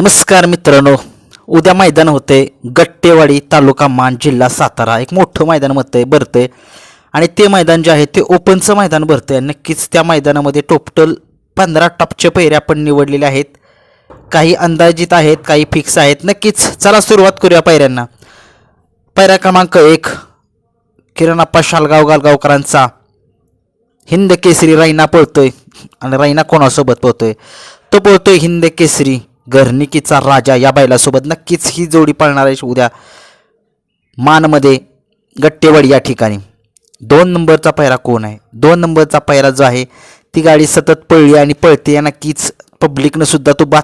नमस्कार मित्रांनो. उद्या मैदान होते गट्टेवाडी तालुका मान जिल्हा सातारा. एक मोठं मैदान होतंय भरते आणि ते मैदान जे आहे ते ओपनचं मैदान भरतंय. नक्कीच त्या मैदानामध्ये टोटल पंधरा टॉपचे पैरे आपण निवडलेले आहेत. काही अंदाजित आहेत काही फिक्स आहेत. नक्कीच चला सुरुवात करूया पैऱ्यांना पैरा क्रमांक एक किरणाप्पा शालगाव गालगावकरांचा. हिंद केसरी रायना पळतोय. आणि रायना कोणासोबत पळतोय? तो पळतोय हिंद केसरी. घरनिकीचा राजा या बैलासोबत नक्कीच ही जोडी पळणार आहे. उद्या मानमध्ये गट्टेवाडी या ठिकाणी. दोन नंबरचा पैरा कोण आहे? दोन नंबरचा पैरा जो आहे ती गाडी सतत पळली आणि पळते या नक्कीच पब्लिकनं सुद्धा तो बात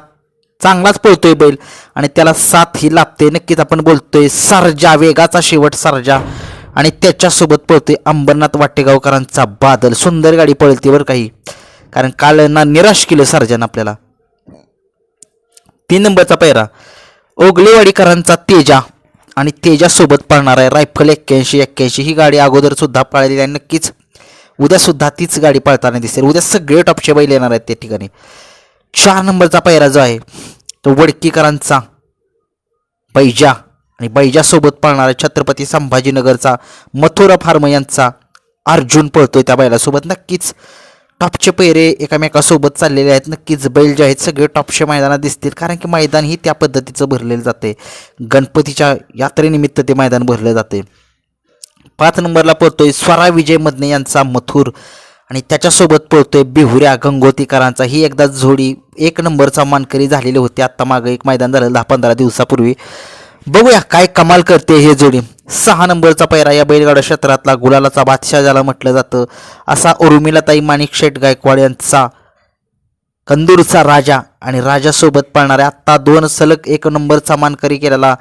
चांगलाच पळतोय बैल आणि त्याला साथ ही लाभते. नक्कीच आपण बोलतोय सरजा वेगाचा शेवट सरजा आणि त्याच्यासोबत पळतोय अंबरनाथ वाटेगावकरांचा बादल. सुंदर गाडी पळते बरं काही कारण काल ना निराश केलं सरजानं आपल्याला. तीन नंबरचा पैरा ओगलेवाडीकरांचा तेजा. आणि तेजासोबत पळणार आहे रायफल एक्क्याऐंशी एक्क्याऐंशी. ही गाडी अगोदर सुद्धा पळालेली आहे. नक्कीच उद्यासुद्धा तीच गाडी पळताना दिसेल. उद्या सगळे टॉपचे बैल येणार आहेत त्या ठिकाणी. चार नंबरचा पैरा जो आहे तो वडकीकरांचा बैजा आणि बैजासोबत पळणारा छत्रपती संभाजीनगरचा मथुरा फार्म यांचा अर्जुन पळतोय त्या बैलासोबत. नक्कीच टॉपचे पैरे एकामेकासोबत चाललेले आहेत. नक्कीच बैल जे आहेत सगळे टॉपच्या मैदानात दिसतील. कारण की मैदान ही त्या पद्धतीचं भरलेलं जाते गणपतीच्या यात्रेनिमित्त ते मैदान भरलं जाते पाच नंबरला पळतोय स्वरा विजय मदने यांचा मथुर. आणि त्याच्यासोबत पळतोय बिहुऱ्या गंगोतीकरांचा. ही एकदा जोडी एक नंबरचा मानकरी झालेली होती. आत्ता मागं एक मैदान झालं दहा पंधरा दिवसापूर्वी. बघूया काय कमाल करते हे जोडी. सहा नंबरचा पैरा या बैलगाडा क्षेत्रातला गुलालाचा बादशाह ज्याला म्हटलं जातं. असा उर्मिलाताई माणिक शेठ गायकवाड यांचा कंदूरचा राजा आणि राजासोबत पळणाऱ्या आत्ता दोन सलग एक नंबरचा मानकरी केलेला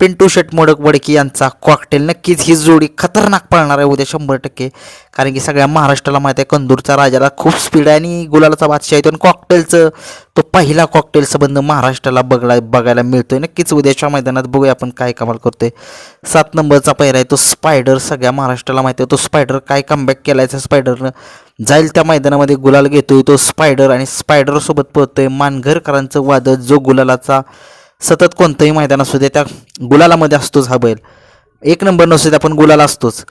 पिंटू शेट मोडक वडकी यांचा कॉकटेल नक्कीच ही जोडी खतरनाक पळणार आहे उद्या शंभर टक्के. कारण की सगळ्या महाराष्ट्राला माहिती आहे कंदूरचा राजाला खूप स्पीड आहे आणि गुलालाचा बादशाह आहे तो. आणि कॉकटेलचं तो पहिला कॉकटेल संबंध महाराष्ट्राला बघला बघायला मिळतोय. नक्कीच उद्याच्या मैदानात बघूया आपण काय कमाल करतोय. सात नंबरचा पहिला आहे तो स्पायडर सगळ्या महाराष्ट्राला माहिती आहे तो स्पायडर काय कमबॅक केला आहे स्पायडरनं जाईल त्या मैदानामध्ये गुलाल घेतोय तो स्पायडर आणि स्पायडरसोबत पळतोय मानघरकरांचं वादळ जो गुलालाचा सतत कोणतंही मैदान असू दे त्या गुलालामध्ये असतोच हा बैल. एक नंबर नसू दे आपण गुलाल असतोच.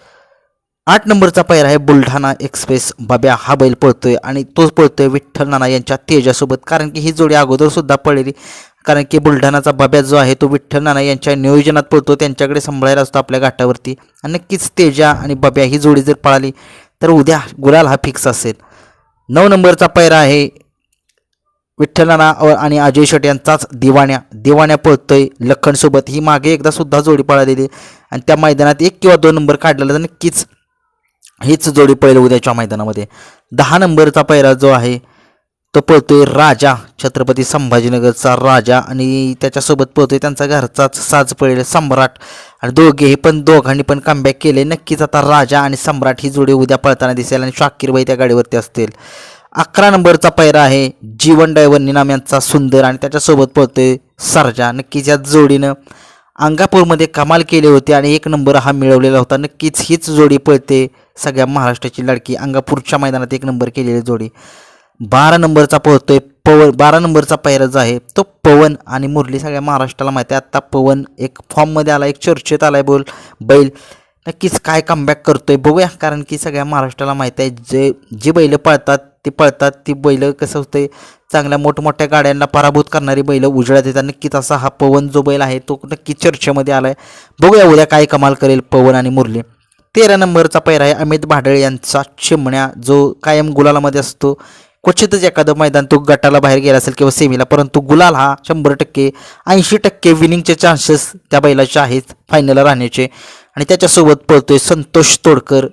आठ नंबरचा पैर आहे बुलढाणा एक्सप्रेस. बाब्या हा बैल पळतोय आणि तोच पळतोय विठ्ठल नाना यांच्या तेजासोबत. कारण की ही जोडी अगोदर सुद्धा पळलेली. कारण की बुलढाणाचा बाब्या जो आहे तो विठ्ठल नाना यांच्या नियोजनात पळतो. त्यांच्याकडे सांभाळायला असतो आपल्या घाटावरती. आणि नक्कीच तेजा आणि बाब्या ही जोडी जर पळाली तर उद्या गुलाल हा फिक्स असेल. नऊ नंबरचा पैरा आहे विठ्ठलाना आणि अजय शेट यांचाच दिवाण्या दिवाण्या पळतोय. लखनसोबत ही मागे एकदा सुद्धा जोडी पळालेली. आणि त्या मैदानात एक किंवा दोन नंबर काढलेला तर नक्कीच हीच जोडी पळेल उद्याच्या मैदानामध्ये. दहा नंबरचा पैरा जो आहे तो पळतोय राजा. छत्रपती संभाजीनगरचा राजा आणि त्याच्यासोबत पळतोय त्यांचा घरचाच साज पळेल सम्राट. आणि दोघेही पण दोघांनी पण कमबॅक केले. नक्कीच आता राजा आणि सम्राट ही जोडी उद्या पळताना दिसेल आणि शाकीरबाई त्या गाडीवरती असतील. अकरा नंबरचा पैरा आहे. जीवन डायव्हर निनाम यांचा सुंदर आणि त्याच्यासोबत पळतोय सरजा. नक्कीच या जोडीनं अंगापूरमध्ये कमाल केले होते आणि एक नंबर हा मिळवलेला होता. नक्कीच हीच जोडी पळते सगळ्या महाराष्ट्राची लडकी अंगापूरच्या मैदानात एक नंबर केलेली जोडी. बारा नंबरचा पळतोय. पवन बारा नंबरचा पैरा जो आहे तो पवन आणि मुरली सगळ्या महाराष्ट्राला माहिती आहे. आत्ता पवन एक फॉर्ममध्ये आला एक चर्चेत आहे बोल बैल. नक्कीच काय कमबॅक करतोय बघूया. कारण की सगळ्या महाराष्ट्राला माहिती आहे जे जी बैलं पळतात ती पळतात ती बैलं कसं होतंय चांगल्या मोठमोठ्या गाड्यांना पराभूत करणारी बैलं उजळत येतात. नक्कीच असा हा पवन जो बैल आहे तो नक्की चर्चेमध्ये आला आहे बघूया उद्या काय कमाल करेल पवन आणि मुरली. तेरा नंबरचा पैरा आहे अमित भाडळे यांचा चिमण्या. जो कायम गुलालामध्ये असतो. क्वचितच एखादं मैदान तो गटाला बाहेर गेला असेल किंवा सेमीला परंतु गुलाल हा शंभर टक्के ऐंशी टक्के विनिंगचे चान्सेस त्या बैलाचे आहेत फायनलला राहण्याचे. आणि त्याच्यासोबत पळतोय संतोष तोडकर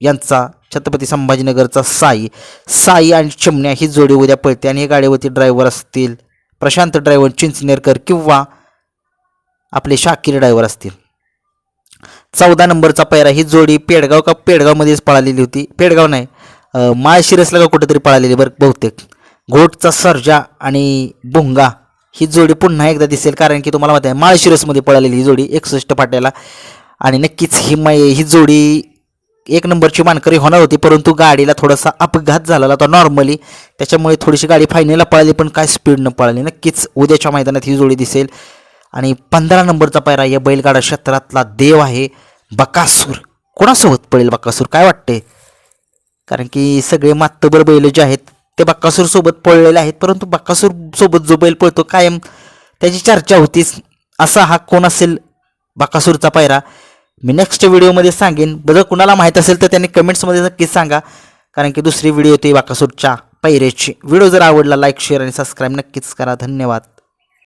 यांचा छत्रपती संभाजीनगरचा साई साई आणि चिमण्या ही जोडी उद्या पळते आणि या गाडीवरती ड्रायव्हर असतील प्रशांत ड्रायव्हर चिंचनेरकर किंवा आपले शाकीर ड्रायव्हर असतील. चौदा नंबरचा पैरा ही जोडी पेडगाव का पेडगावमध्येच पळालेली होती. पेडगाव नाही माळशिरसला का कुठेतरी पळालेली बरं बहुतेक. घोटचा सर्जा आणि भुंगा ही जोडी पुन्हा एकदा दिसेल कारण की तुम्हाला माहिती आहे माळशिरसमध्ये पळालेली ही जोडी एकसष्ट फाट्याला. आणि नक्कीच ही मै ही जोडी एक नंबरची मानकरी होणार होती परंतु गाडीला थोडासा अपघात झालेला होता नॉर्मली त्याच्यामुळे थोडीशी गाडी फायनलला पळाली पण काय स्पीडनं पळाली. नक्कीच उद्याच्या मैदानात ही जोडी दिसेल. आणि पंधरा नंबरचा पायरा या बैलगाडा क्षेत्रातला देव आहे बकासूर. कोणासोबत पळेल बकासूर? काय वाटते कारण की सगळे मातबर बैल जे आहेत ते बक्कासूर सोबत पळलेले आहेत परंतु बक्कासूर सोबत जो बैल पळतो कायम त्याची चर्चा होतीच. असा हा कोण असेल बकासूरचा पायरा? मी नेक्स्ट व्हिडिओमध्ये सांगेन. जर कुणाला माहीत असेल तर त्यांनी कमेंट्समध्ये नक्कीच सांगा. कारण की दुसरी व्हिडिओ ती वाकासूरच्या पैरेची. व्हिडिओ जर आवडला लाईक शेअर आणि सबस्क्राईब नक्कीच करा. धन्यवाद.